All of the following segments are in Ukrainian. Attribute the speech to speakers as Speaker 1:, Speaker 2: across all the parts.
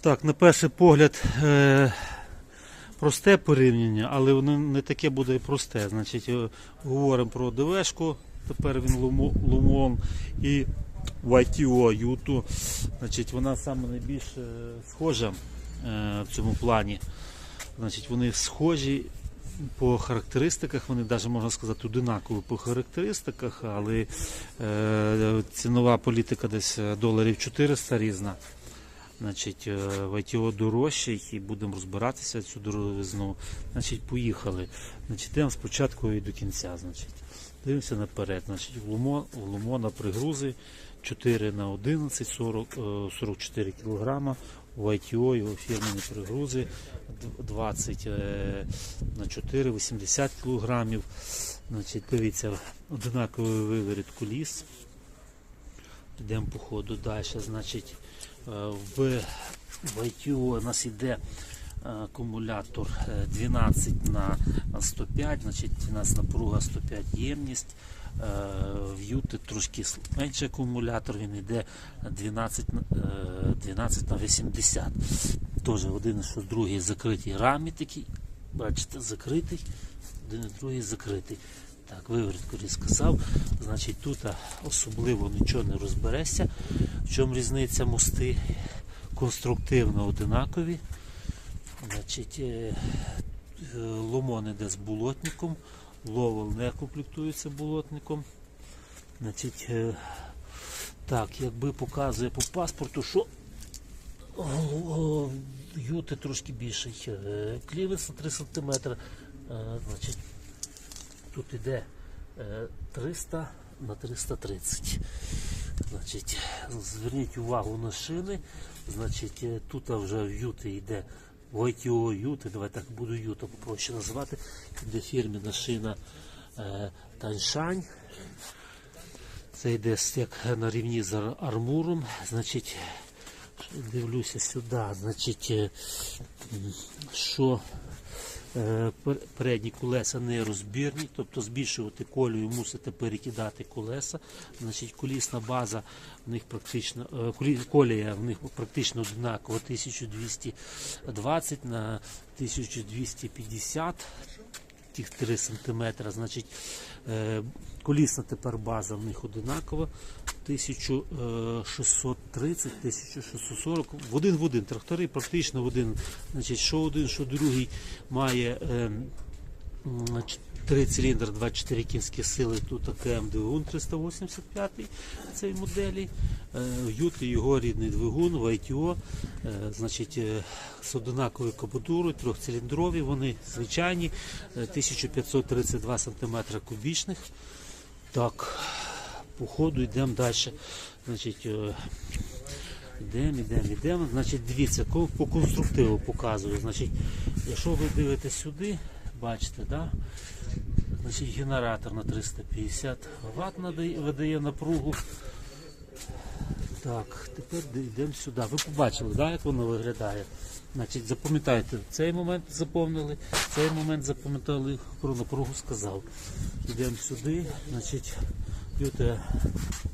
Speaker 1: Так, на перший погляд е, просте порівняння, але воно не таке буде і просте. Значить, е, говоримо про ДВшку, тепер він лумо- лумон і YTO Юту. Значить, вона саме найбільш е, схожа е, в цьому плані. Значить, вони схожі по характеристиках, вони навіть можна сказати одинакові по характеристиках, але е, цінова політика десь доларів 400 різна. Значить, е, в ITO дорожчий і будемо розбиратися цю дороговизну. Значить, поїхали. Значить, йдемо спочатку і до кінця. Значить, дивимося наперед. Значить, Лумо, в Лумона пригрузи 4 на 11, 40, е, 44 кг. В ITO його фірмені пригрузи 20 е, на 4, 80 кг. Значить, дивіться, одинаковий виворіт куліс. Йдемо по ходу далі. Значить, е, в, ITO у нас йде е, акумулятор е, 12 на 105, значить у нас напруга 105 ємність. Е, В Юти трошки менший акумулятор, він йде 12, на- е, 12 на 80. Теж один, що другий закритий рамі такий. Бачите, закритий, один і другий закритий. Так, виворітку сказав. Значить, тут особливо нічого не розберешся. В чому різниця мости? Конструктивно одинакові. Значить, е, е, ломон іде з болотником, ловол не комплектується болотником. Значить, е, так, якби показує по паспорту, що юти трошки більший. Клівець на 3 см. Значить, тут іде е, 300 на 330. Значить, зверніть увагу на шини. Значить, е, тут вже в юти йде YTO юти, давай так буду юта попроще називати. Йде фірміна шина е, Таншань. Це йде як на рівні з армуром. Значить, дивлюся сюди. Значить, е, що е, передні колеса не розбірні, тобто збільшувати колію мусите перекидати колеса. Значить, колісна база в них практично е, колія в них практично однакова 1220 на 1250 тих 3 см. Значить, е, колісна тепер база в них одинакова. 1630, 1640, в один в один. Трактори практично в один. Значить, що один, що другий має е, м, ч- циліндри, 24 кінські сили. Тут АКМ двигун 385 цієї моделі. Е, Юти його рідний двигун, в ITO, е, значить, е, з одинаковою кабатурою, трьохциліндрові, вони звичайні, е, 1532 см кубічних. Так, по ходу йдемо далі. Значить, е, йдемо, йдемо, йдемо. Значить, дивіться, по конструктиву показую. Значить, якщо ви дивитесь сюди, бачите, да? Значить, генератор на 350 Вт видає напругу. Так, тепер йдемо сюди. Ви побачили, да, як воно виглядає. Значить, запам'ятайте, цей момент заповнили, цей момент запам'ятали, про напругу сказав. Йдемо сюди, значить, Юта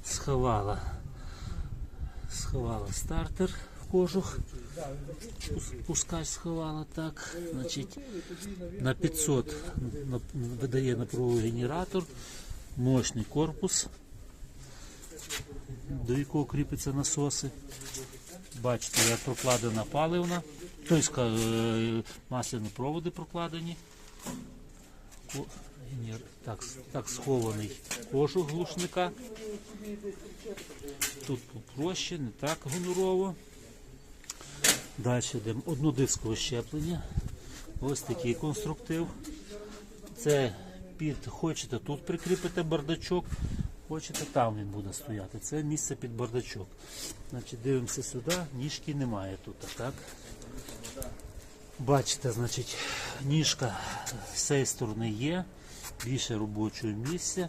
Speaker 1: сховала, сховала стартер в кожух. Пус- Пускач сховала так. Значить, на 500 видає напругу генератор, мощний корпус, до якого кріпиться насоси. Бачите, як прокладена паливна, тобто масляні проводи прокладені. Ні, Так, так схований кожух глушника. Тут попроще, не так гонорово. Далі йдемо однодискове щеплення. Ось такий конструктив. Це під хочете тут прикріпити бардачок, хочете там він буде стояти. Це місце під бардачок. Значить, дивимося сюди, ніжки немає тут, так? Бачите, значить, ніжка з цієї сторони є, більше робочого місця.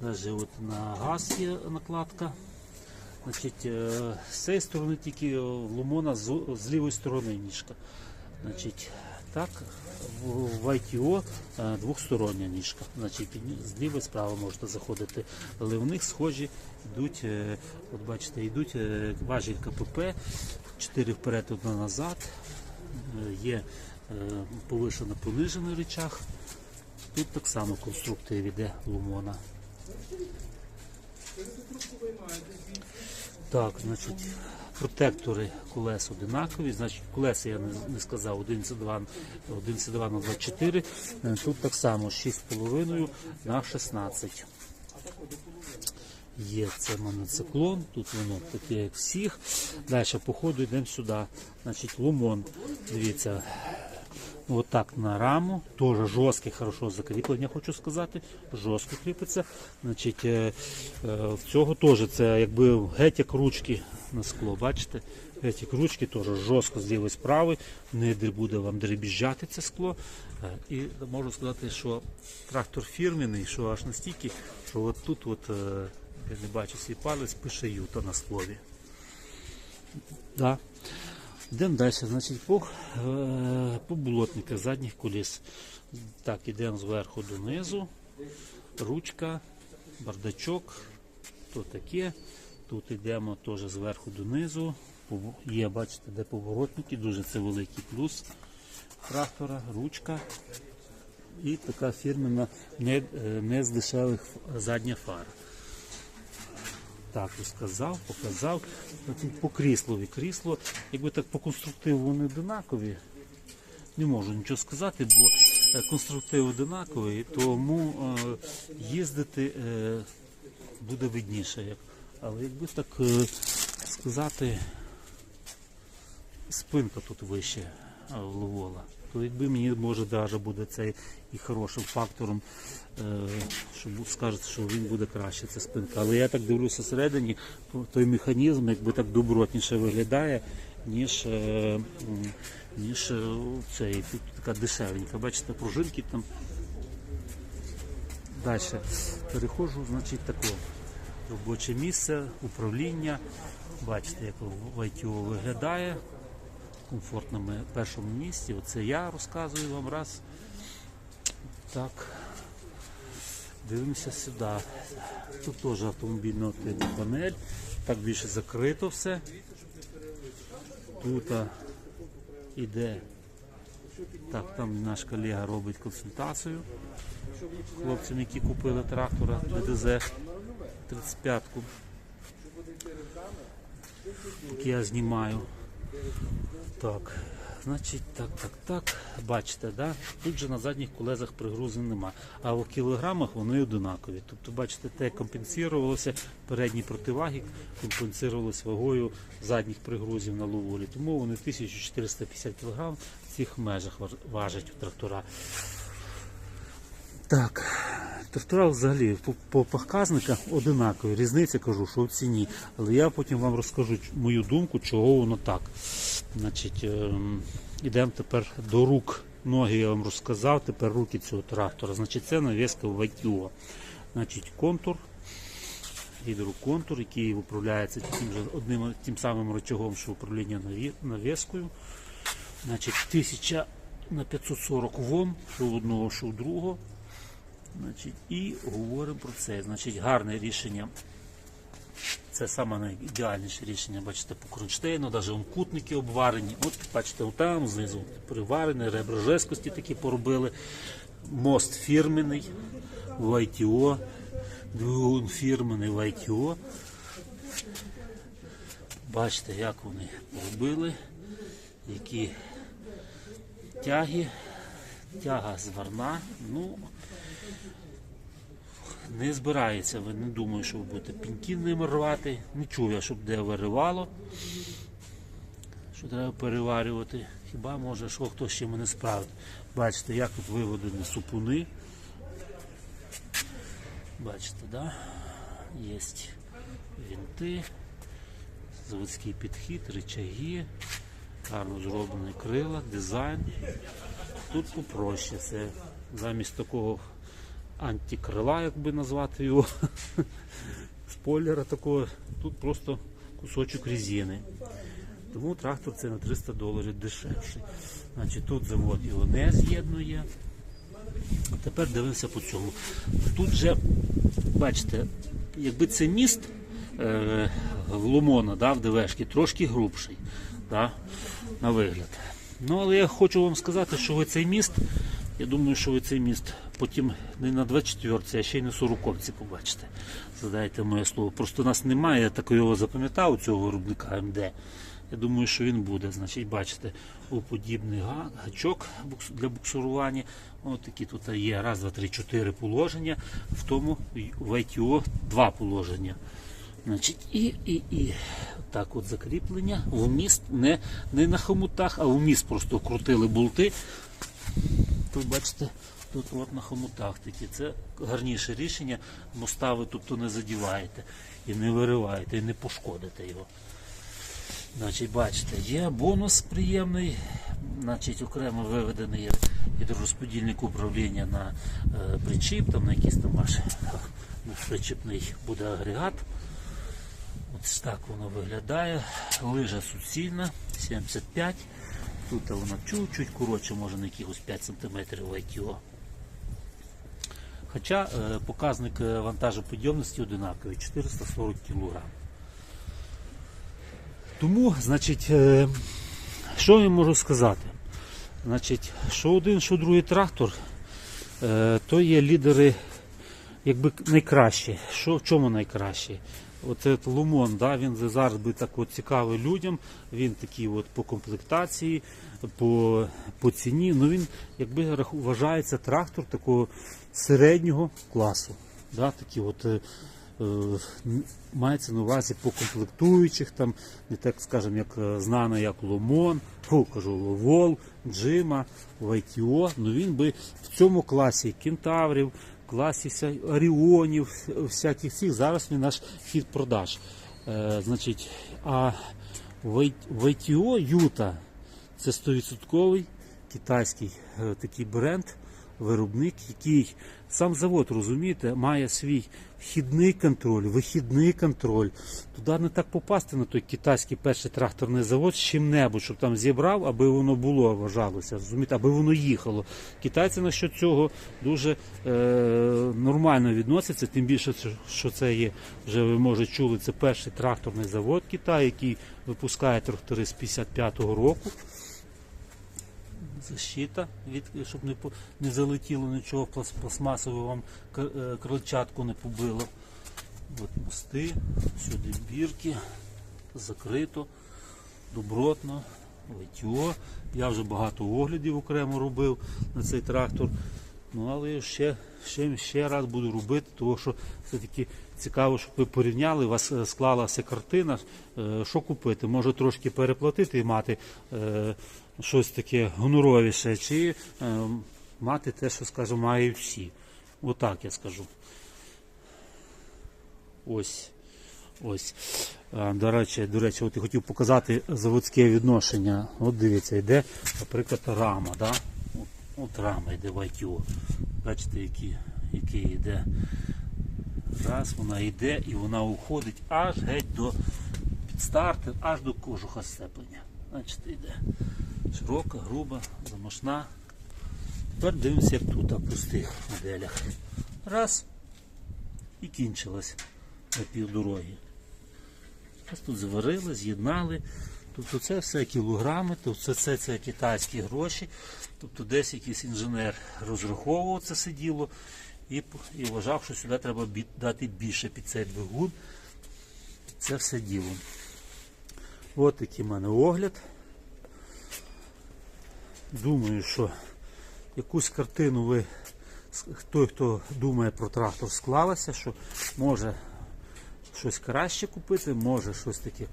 Speaker 1: Навіть от на газ є накладка. Значить, е, з цієї сторони тільки е, лумона з лівої сторони ніжка. Значить, так, в, ITO е, двохстороння ніжка. Значить, під- з справа можете заходити. Але в них схожі йдуть, е, от бачите, йдуть е, важіль КПП 4 вперед, одна назад. Є повишено понижений речах. Тут так само конструктив іде лумона. Так, значить, протектори колес одинакові. Значить, колеса я не, сказав 11,2 11,2 на 24. Е, Тут так само 6,5 на 16. Є це моноциклон, тут воно таке, як всіх. Далі по ходу йдемо сюди. Значить, лумон. Дивіться, отак на раму. Теж жорстке, хорошо закріплення, хочу сказати. Жорстко кріпиться. Значить, е, е, в цього теж це якби геть як ручки на скло. Бачите? Як ручки теж жорстко з справи. Не буде вам дребіжджати це скло. Е, І можу сказати, що трактор фірменний, що аж настільки, що от тут от, е, я не бачу свій палець, пише юта на склові. Да. Йдемо далі, значить, по, е, по болотниках задніх коліс. Так, йдемо зверху донизу. Ручка, бардачок, то таке. Тут йдемо теж зверху донизу. Є, бачите, де поворотники, дуже це великий плюс трактора, ручка. І така фірмена не, е, не з дешевих задня фара. Так, сказав, показав. По кріслові. Крісло, якби так по конструктиву вони одинакові. Не можу нічого сказати, бо е, конструктив одинаковий, тому е, їздити буде видніше. Як. Але якби так е, сказати, спинка тут вище е, Ловола, то якби мені може навіть буде це і хорошим фактором, е, що скажете, що він буде краще, ця спинка. Але я так дивлюся всередині, то- той механізм якби так добротніше виглядає, ніж, ніж цей. Така дешевенька. Бачите, пружинки там. Далі переходжу, значить таке. Робоче місце, управління. Бачите, як в ITO виглядає. В комфортному першому місці. Оце я розказую вам раз. Так. Дивимося сюди. Тут теж автомобільного типу панель. Так більше закрито все. Тут іде. Так, там наш колега робить консультацію хлопцям, які купили трактора ДДЗ 35-ку. Поки я знімаю. Так, значить, так, так, так. Бачите, да? тут же на задніх колесах пригрузи нема. А в кілограмах вони одинакові. Тобто, бачите, те компенсувалося, передні противаги компенсувалися вагою задніх пригрузів на ловолі. Тому вони 1450 кг в цих межах важать у трактора. Так, трактора взагалі по, по показниках одинакові. Різниця кажу, що в ціні. Але я потім вам розкажу мою думку, чого воно так. Значить, ем, ідемо тепер до рук. Ноги я вам розказав, тепер руки цього трактора. Значить, це навіска в Значить, контур, гідроконтур, який управляється тим же одним тим самим рычагом, що управління навіскою. Значить, 1000 на 540 Вом, що одного, що другого. Значить, і говоримо про це. Значить, гарне рішення. Це саме найідеальніше рішення, бачите, по кронштейну, навіть вон кутники обварені. От бачите, там знизу приварені, ребра жесткості такі поробили. Мост фірменний в ITO, двигун фірменний в ITO. Бачите, як вони поробили, які тяги, тяга зварна. Ну, не збирається, не думаю, що ви будете піньки ними рвати. Не чув я, щоб де виривало. Що треба переварювати. Хіба може, що хтось ще мене справить. Бачите, як тут виведені супуни. Бачите, да? Є вінти, заводський підхід, рычаги, гарно зроблені крила, дизайн. Тут попроще. Це замість такого антикрила, як би назвати його, спойлера такого, тут просто кусочок резини. Тому трактор це на 300 доларів дешевший. Значить, тут завод його не з'єднує. А тепер дивимося по цьому. Тут же, бачите, якби це міст е, в Лумона, да, в ДВшки, трошки грубший. да, на вигляд. Ну, але я хочу вам сказати, що ви цей міст, я думаю, що ви цей міст потім не на 24-ці, а ще й на 40-ці побачите. Задайте моє слово. Просто нас немає, я так його запам'ятав, цього виробника МД. Я думаю, що він буде. Значить, бачите, уподібний га- гачок для буксурування. Ось такі тут є раз, два, три, чотири положення. В тому в ITO два положення. Значить, і, і, і так от закріплення. В міст не, не на хомутах, а в міст просто крутили болти. Тут бачите, тут от на хомутах такі. Це гарніше рішення. Моста ви тобто не задіваєте і не вириваєте, і не пошкодите його. Значить, бачите, є бонус приємний, значить, окремо виведений гідророзподільник управління на е, причіп, там на якийсь там ваш е, причіпний буде агрегат. Ось так воно виглядає. Лижа суцільна, 75. Тут вона чуть-чуть коротше, може на якихось 5 см ITO. Хоча е, показник е, вантажоподйомності одинаковий 440 кг. Тому, значить, е, що я можу сказати? Значить, що один, що другий трактор, то є лідери якби найкращі. Що в чому найкраще? Оце Лумон, да, він зараз би так от цікавий людям. Він такий от по комплектації, по, по ціні. Ну він якби вважається трактор такого середнього класу. Да, такі от, е, е, мається на увазі по комплектуючих, там, не так скажемо, як е, знано, як Ломон, фу, кажу, Ловол, Джима, Вайтіо. Ну він би в цьому класі кентаврів, класі вся, Оріонів, всяких всіх. Зараз він наш хід продаж. Е, значить, а ВТО Юта це 100% китайський е, такий бренд, виробник, який сам завод, розумієте, має свій вхідний контроль, вихідний контроль. Туди не так попасти на той китайський перший тракторний завод з чим-небудь, щоб там зібрав, аби воно було, вважалося, розумієте, аби воно їхало. Китайці на що цього дуже е, нормально відносяться, тим більше, що- це є, вже ви може чули, це перший тракторний завод Китаю, який випускає трактори з 55-го року защита, від, щоб не, не залетіло нічого плас- пластмасове вам к- е, крильчатку не побило. От мости, сюди бірки, закрито, добротно, летьо. Я вже багато оглядів окремо робив на цей трактор. Ну, але ще, ще, ще раз буду робити, тому що все-таки цікаво, щоб ви порівняли, у вас е, склалася картина, е, що купити. Може трошки переплатити і мати щось таке гоноровіше, чи е, мати те, що скажімо, мають всі. Отак я скажу. Ось. Ось. До речі, до речі, от я хотів показати заводське відношення. От дивіться, йде, наприклад, рама. Да? От, от рама йде в ITO. Бачите, який, який йде. Раз вона йде і вона уходить аж геть до підстартер, аж до кожуха сцеплення. Значить, йде. Широка, груба, замашна. Тепер дивимося, як тут, в простих моделях. Раз. І кінчилась на півдороги. Ось тут заварили, з'єднали. Тобто це все кілограми, тобто це, це, китайські гроші. Тобто десь якийсь інженер розраховував це сиділо і, і вважав, що сюди треба дати більше під цей двигун. Це все діло. Ось такий в мене огляд. Думаю, що якусь картину ви, той, хто думає про трактор, склалася, що може щось краще купити, може щось таке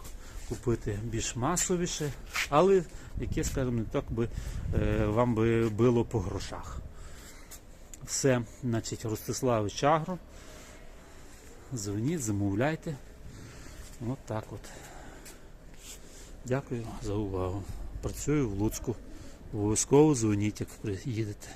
Speaker 1: купити більш масовіше, але яке, скажімо, не так би е, вам би било по грошах. Все, значить, Ростиславич Агро. Дзвоніть, замовляйте. От так от. Дякую за увагу. Працюю в Луцьку. Обов'язково дзвоніть, як приїдете.